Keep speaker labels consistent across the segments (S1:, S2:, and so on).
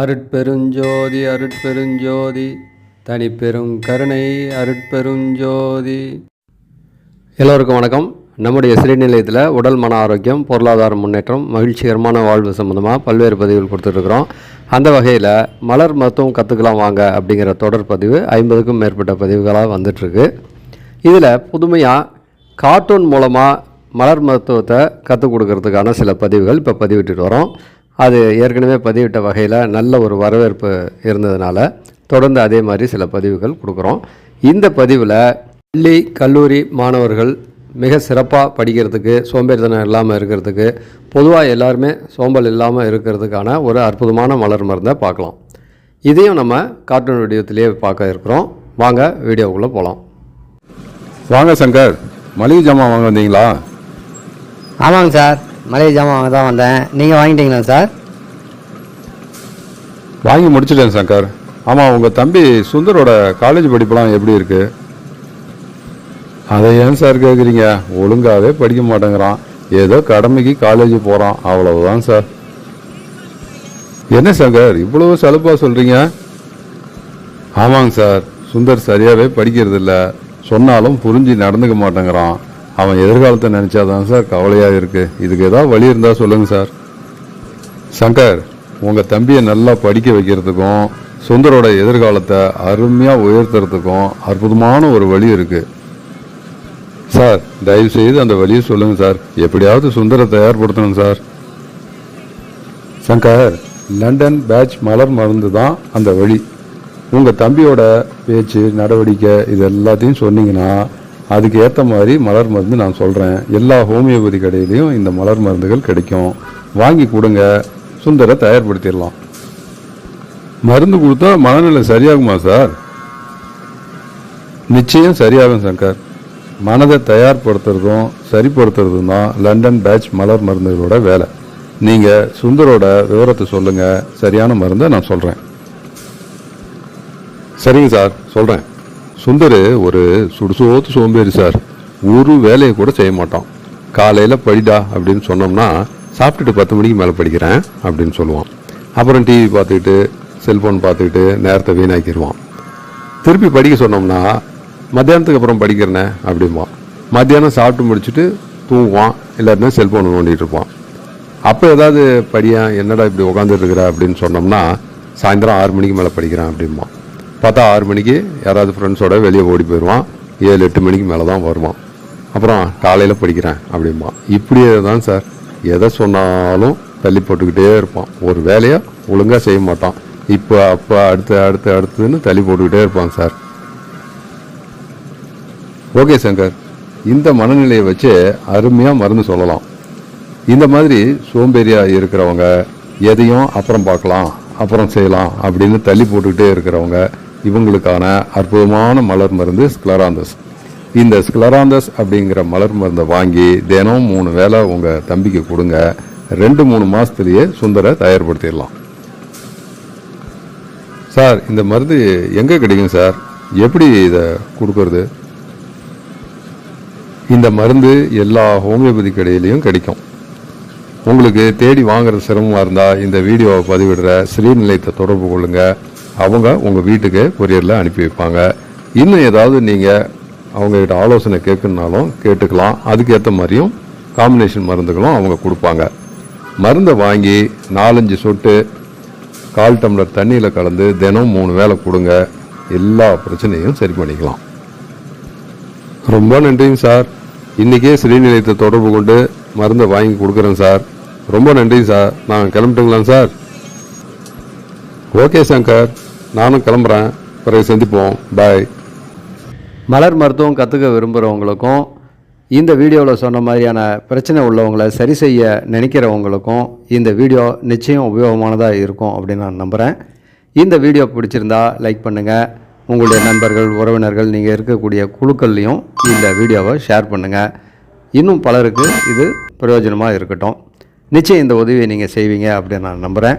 S1: அருட்பெருஞ்சோதி அருட்பெருஞ்சோதி தனிப்பெரும் கருணை அருட்பெருஞ்சோதி. எல்லோருக்கும் வணக்கம். நம்முடைய சிறுநிலையத்தில் உடல் மன ஆரோக்கியம் பொருளாதார முன்னேற்றம் மகிழ்ச்சிகரமான வாழ்வு சம்மந்தமாக பல்வேறு பதிவுகள் கொடுத்துட்ருக்குறோம். அந்த வகையில் மலர் மருத்துவம் கற்றுக்கலாம் வாங்க அப்படிங்கிற தொடர் பதிவு ஐம்பதுக்கும் மேற்பட்ட பதிவுகளாக வந்துட்டுருக்கு இதில் புதுமையாக கார்ட்டூன் மூலமாக மலர் மருத்துவத்தை கற்றுக் கொடுக்கறதுக்கான சில பதிவுகள் இப்போ பதிவிட்டுட்டு வரோம். அது ஏற்கனவே பதிவிட்ட வகையில் நல்ல ஒரு வரவேற்பு இருந்ததுனால தொடர்ந்து அதே மாதிரி சில பதிவுகள் கொடுக்குறோம். இந்த பதிவில் பள்ளி கல்லூரி மாணவர்கள் மிக சிறப்பாக படிக்கிறதுக்கு சோம்பேறித்தனம் இல்லாமல் இருக்கிறதுக்கு பொதுவாக எல்லாருமே சோம்பல் இல்லாமல் இருக்கிறதுக்கான ஒரு அற்புதமான மலர் மருந்தை பார்க்கலாம். இதையும் நம்ம கார்ட்டூன் வீடியோத்திலேயே பார்க்க இருக்கிறோம். வாங்க வீடியோக்குள்ளே போகலாம்
S2: வாங்க சங்கர். மளிகை ஜாமான் வாங்க வந்தீங்களா?
S3: ஆமாங்க சார். மளிகை ஜாமான் வாங்க தான் வந்தேன். நீங்கள் வாங்கிட்டீங்களா சார்?
S2: வாங்கி முடிச்சிட்டேன் சங்கர். ஆமாம் உங்கள் தம்பி சுந்தரோட காலேஜ் படிப்பெல்லாம் எப்படி இருக்கு? அதை ஏன் சார் கேட்குறீங்க ஒழுங்காகவே படிக்க மாட்டேங்கிறான். ஏதோ கடமைக்கு காலேஜ் போகிறான் அவ்வளவுதான் சார். என்ன சங்கர் இவ்வளவு சலுப்பாக சொல்கிறீங்க ஆமாங்க சார். சுந்தர் சரியாகவே படிக்கிறதில்ல. சொன்னாலும் புரிஞ்சு நடந்துக்க மாட்டேங்கிறான். அவன் எதிர்காலத்தை நினச்சாதான் சார் கவலையாக இருக்கு. இதுக்கு ஏதாவது வழி இருந்தால் சொல்லுங்க சார். சங்கர் உங்கள் தம்பியை நல்லா படிக்க வைக்கிறதுக்கும் சுந்தரோட எதிர்காலத்தை அருமையாக உயர்த்துறதுக்கும் அற்புதமான ஒரு வழி இருக்கு. சார் தயவு செய்து அந்த வழியை சொல்லுங்க சார். எப்படியாவது சுந்தரை தயார்படுத்தணும் சார். சங்கர் லண்டன் பேட்ச் மலர் மருந்து தான் அந்த வழி. உங்கள் தம்பியோட பேச்சு நடவடிக்கை இது எல்லாத்தையும் சொன்னீங்கன்னா அதுக்கு ஏற்ற மாதிரி மலர் மருந்து நான் சொல்கிறேன் எல்லா ஹோமியோபதி கடையிலையும் இந்த மலர் மருந்துகள் கிடைக்கும். வாங்கி கொடுங்க. சுந்தரை தயார்படுத்திடலாம். மருந்து கொடுத்தா மனநிலை சரியாகுமா சார்? நிச்சயம் சரியாகும் சங்கர். மனதை தயார்படுத்துறதும் சரிப்படுத்துறதும் தான் லண்டன் பேட்ச் மலர் மருந்துகளோட வேலை. நீங்கள் சுந்தரோட விவரத்தை சொல்லுங்கள் சரியான மருந்தை நான் சொல்கிறேன் சரிங்க சார். சொல்கிறேன் சுந்தர் ஒரு சுடுசோத்து சோம்பேறி சார். ஒரு வேலையை கூட செய்ய மாட்டான். காலையில் படிடா அப்படின்னு சொன்னோம்னா சாப்பிட்டுட்டு பத்து மணிக்கு மேலே படிக்கிறேன் அப்படின்னு சொல்லுவான். அப்புறம் டிவி பார்த்துக்கிட்டு செல்ஃபோன் பார்த்துக்கிட்டு நேரத்தை வீணாக்கிடுவான் திருப்பி படிக்க சொன்னோம்னா மத்தியானத்துக்கு அப்புறம் படிக்கிறேனே அப்படிம்பான். மத்தியானம் சாப்பிட்டு முடிச்சுட்டு தூங்குவான். இல்லாட்டினா செல்ஃபோன் நோண்டிகிட்டு இருப்பான். அப்போ ஏதாவது படியான் என்னடா இப்படி உட்காந்துட்டு இருக்கிற அப்படின்னு சொன்னோம்னா சாயந்தரம் ஆறு மணிக்கு மேலே படிக்கிறேன் அப்படிம்பான். பார்த்தா ஆறு மணிக்கு யாராவது ஃப்ரெண்ட்ஸோட வெளியே ஓடி போயிடுவான் ஏழு எட்டு மணிக்கு மேலே தான் வருவான். அப்புறம் காலையில் படிக்கிறேன் அப்படிம்பான் இப்படியே தான் சார் எதை சொன்னாலும் தள்ளி போட்டுக்கிட்டே இருப்பான். ஒரு வேலையை ஒழுங்காக செய்ய மாட்டான். இப்போ அப்போ அடுத்து அடுத்து அடுத்துன்னு தள்ளி போட்டுக்கிட்டே இருப்பான் சார் ஓகே சங்கர். இந்த மனநிலையை வச்சு அருமையாக மருந்து சொல்லலாம். இந்த மாதிரி சோம்பேறியாக இருக்கிறவங்க எதையும் அப்புறம் பார்க்கலாம் அப்புறம் செய்யலாம் அப்படின்னு தள்ளி போட்டுக்கிட்டே இருக்கிறவங்க இவங்களுக்கான அற்புதமான மலர் மருந்து ஸ்க்லராந்தஸ் இந்த ஸ்க்லராந்தஸ் அப்படிங்கிற மலர் மருந்தை வாங்கி தினம் மூணு வேளை உங்கள் தம்பிக்கு கொடுங்க. ரெண்டு மூணு மாதத்துலேயே சுந்தரை தயார்படுத்திடலாம். சார் இந்த மருந்து எங்கே கிடைக்கும் சார்? எப்படி இதை கொடுக்கறது? இந்த மருந்து எல்லா ஹோமியோபதி கடையிலையும் கிடைக்கும். உங்களுக்கு தேடி வாங்குறது சிரமமாக இருந்தால் இந்த வீடியோவை பதிவிடுற ஸ்ரீநிலையத்தை தொடர்பு கொள்ளுங்கள் அவங்க உங்கள் வீட்டுக்கு கொரியரில் அனுப்பி வைப்பாங்க. இன்னும் ஏதாவது நீங்கள் அவங்கக்கிட்ட ஆலோசனை கேட்கணுனாலும் கேட்டுக்கலாம். அதுக்கேற்ற மாதிரியும் காம்பினேஷன் மருந்துகளும் அவங்க கொடுப்பாங்க. மருந்தை வாங்கி நாலஞ்சு சொட்டு கால் டம்ளர் தண்ணியில் கலந்து தினம் மூணு வேளை கொடுங்க. எல்லா பிரச்சனையும் சரி பண்ணிக்கலாம். ரொம்ப நன்றிங்க சார். இன்றைக்கே ஸ்ரீநிலையத்தை தொடர்பு கொண்டு மருந்தை வாங்கி கொடுக்குறேன் சார். ரொம்ப நன்றி சார். நான் கிளம்பிட்டுங்களா சார். ஓகே சங்கர். நானும் கிளம்புறேன். பிறகு சந்திப்போம். பாய்
S1: மலர் மருத்துவம் கற்றுக்க விரும்புகிறவங்களுக்கும் இந்த வீடியோவில் சொன்ன மாதிரியான பிரச்சனை உள்ளவங்களை சரி செய்ய நினைக்கிறவங்களுக்கும் இந்த வீடியோ நிச்சயம் உபயோகமானதாக இருக்கும் அப்படின்னு நான் நம்புகிறேன் இந்த வீடியோ பிடிச்சிருந்தா லைக் பண்ணுங்கள் உங்களுடைய நண்பர்கள் உறவினர்கள் நீங்கள் இருக்கக்கூடிய குழுக்கள்லையும் இந்த வீடியோவை ஷேர் பண்ணுங்கள் இன்னும் பலருக்கு இது பிரயோஜனமாக இருக்கட்டும். நிச்சயம் இந்த உதவியை நீங்கள் செய்வீங்க அப்படின்னு நான் நம்புகிறேன்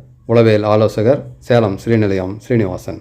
S1: உளவியல் ஆலோசகர் சேலம் ஸ்ரீநிலையம் ஸ்ரீனிவாசன்